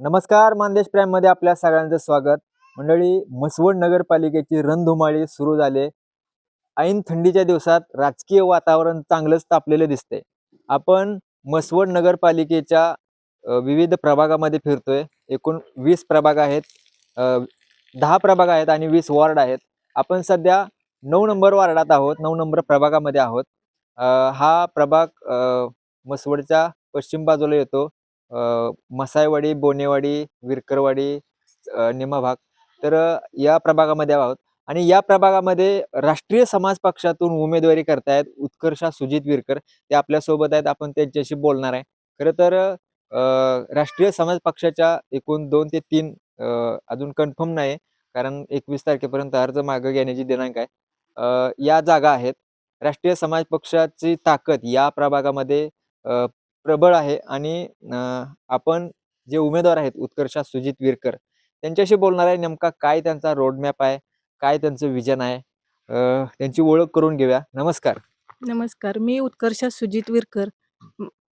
नमस्कार मानदेश प्राईममध्ये आपल्या सगळ्यांचं स्वागत. मंडळी मसवड नगरपालिकेची रणधुमाळी सुरू झाले. ऐन थंडीच्या दिवसात राजकीय वातावरण चांगलंच तापलेलं दिसते आपण मसवड नगरपालिकेच्या विविध प्रभागामध्ये फिरतोय. एकूण वीस प्रभाग आहेत. दहा प्रभाग आहेत आणि वीस वॉर्ड आहेत. आपण सध्या नऊ नंबर वॉर्डात आहोत नऊ नंबर प्रभागामध्ये आहोत. हा प्रभाग मसवडच्या पश्चिम बाजूला येतो. मसायवाडी बोनेवाडी विरकरवाडी निमाभाग निमा भाग. तर या प्रभागामध्ये आहोत. आणि या प्रभागामध्ये राष्ट्रीय समाज पक्षातून उमेदवारी करतायत उत्कर्षा सुजित विरकर. ते आपल्यासोबत आहेत. आपण त्यांच्याशी बोलणार आहे. खरं तर राष्ट्रीय समाज पक्षाच्या एकूण दोन ते तीन अजून कन्फर्म नाही कारण एकवीस तारखेपर्यंत अर्ज मागं घेण्याची दिनांक आहे. या जागा आहेत. राष्ट्रीय समाज पक्षाची ताकद या प्रभागामध्ये प्रबळ आहे आणि आपण जे उमेदवार आहेत उत्कर्षा सुजित विरकर त्यांच्याशी बोलणार आहे नेमका काय त्यांचा रोडमॅप आहे काय त्यांचं विजन आहे त्यांची ओळख करून घेऊया. नमस्कार. नमस्कार मी उत्कर्षा सुजित विरकर.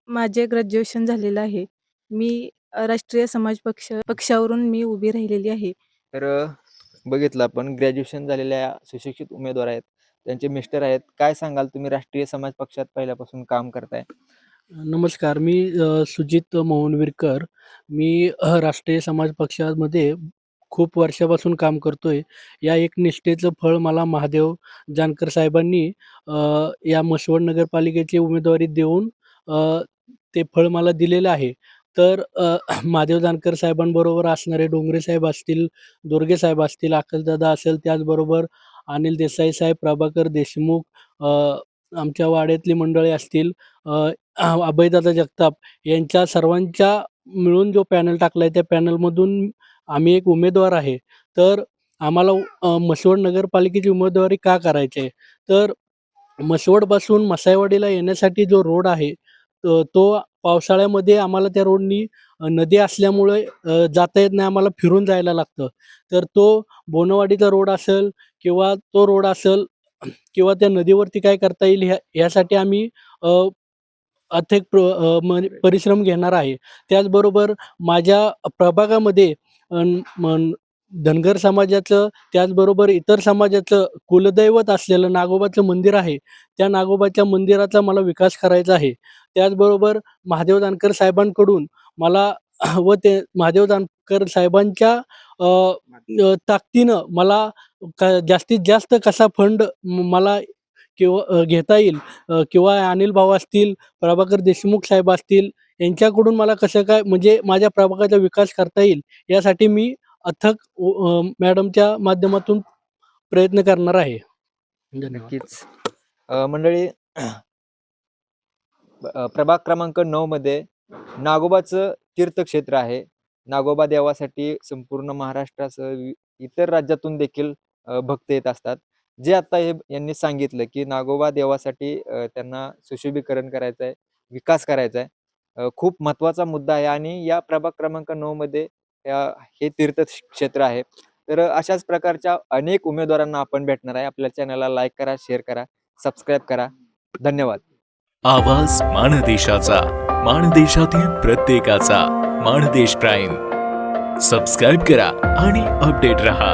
माझे ग्रॅज्युएशन झालेलं आहे. मी राष्ट्रीय समाज पक्ष पक्षावरून मी उभी राहिलेली आहे. तर बघितलं आपण ग्रॅज्युएशन झालेल्या सुशिक्षित उमेदवार आहेत त्यांचे मिस्टर आहेत. काय सांगाल तुम्ही राष्ट्रीय समाज पक्षात पहिल्यापासून काम करताय? नमस्कार मी अ, सुजित मोहनवीरकर. मी अ, राष्ट्रीय समाज पक्षामध्ये खूप वर्षापासून काम करतोय. या एक निष्ठेचं फळ मला महादेव जानकर साहेबांनी अ, या मसवड नगरपालिकेची उमेदवारी देऊन अ, ते फळ मला दिलेलं आहे. तर अ, महादेव जानकर साहेबांबरोबर असणारे डोंगरे साहेब असतील दोरगे साहेब असतील अकलदादा असेल त्याचबरोबर अनिल देसाई साहेब प्रभाकर देशमुख अ, आमच्या वाड्यातली मंडळी असतील अभयदादा जगताप यांच्या सर्वांच्या मिळून जो पॅनल टाकला आहे त्या पॅनलमधून आम्ही एक उमेदवार आहे. तर आम्हाला म्हसवड मसवड नगरपालिकेची उमेदवारी का करायची आहे? तर मसवडपासून मसायवाडीला येण्यासाठी जो रोड आहे तो पावसाळ्यामध्ये आम्हाला त्या रोडनी नदी असल्यामुळे जाता येत नाही आम्हाला फिरून जायला लागतं. तर तो बोनवाडीचा रोड असेल किंवा तो रोड असेल किंवा त्या नदीवरती काय करता येईल ह्या ह्यासाठी आम्ही अथेक प्र म परिश्रम घेणार आहे. त्याचबरोबर माझ्या प्रभागामध्ये मन धनगर समाजाचं त्याचबरोबर इतर समाजाचं कुलदैवत असलेलं नागोबाचं मंदिर आहे. त्या नागोबाच्या मंदिराचा मला विकास करायचा आहे. त्याचबरोबर महादेव जानकर साहेबांकडून मला व ते महादेव जानकर साहेबांच्या ताकदीनं मला जास्तीत जास्त कसा फंड मला किंवा घेता येईल किंवा अनिल भाऊ असतील प्रभाकर देशमुख साहेब असतील यांच्याकडून मला कसं काय म्हणजे माझ्या प्रभागाचा विकास करता येईल यासाठी मी अथक मॅडमच्या माध्यमातून प्रयत्न करणार आहे. नक्कीच. मंडळी प्रभाग क्रमांक नऊ मध्ये नागोबाचं तीर्थक्षेत्र आहे. नागोबा देवासाठी संपूर्ण महाराष्ट्रासह इतर राज्यातून देखील भक्त येत असतात. जे आता हे यांनी सांगितलं की नागोबा देवासाठी त्यांना सुशोभीकरण करायचं आहे विकास करायचा आहे खूप महत्त्वाचा मुद्दा आहे आणि या प्रभाग क्रमांक नऊ मध्ये हे तीर्थक्षेत्र आहे. तर अशाच प्रकारच्या अनेक उमेदवारांना आपण भेटणार आहे. आपल्या चॅनलला लाईक करा शेअर करा सबस्क्राईब करा. धन्यवाद. आवाज माणदेशाचा माणदेशातील प्रत्येकाचा माणदेश प्राईम. सबस्क्राईब करा आणि अपडेट रहा.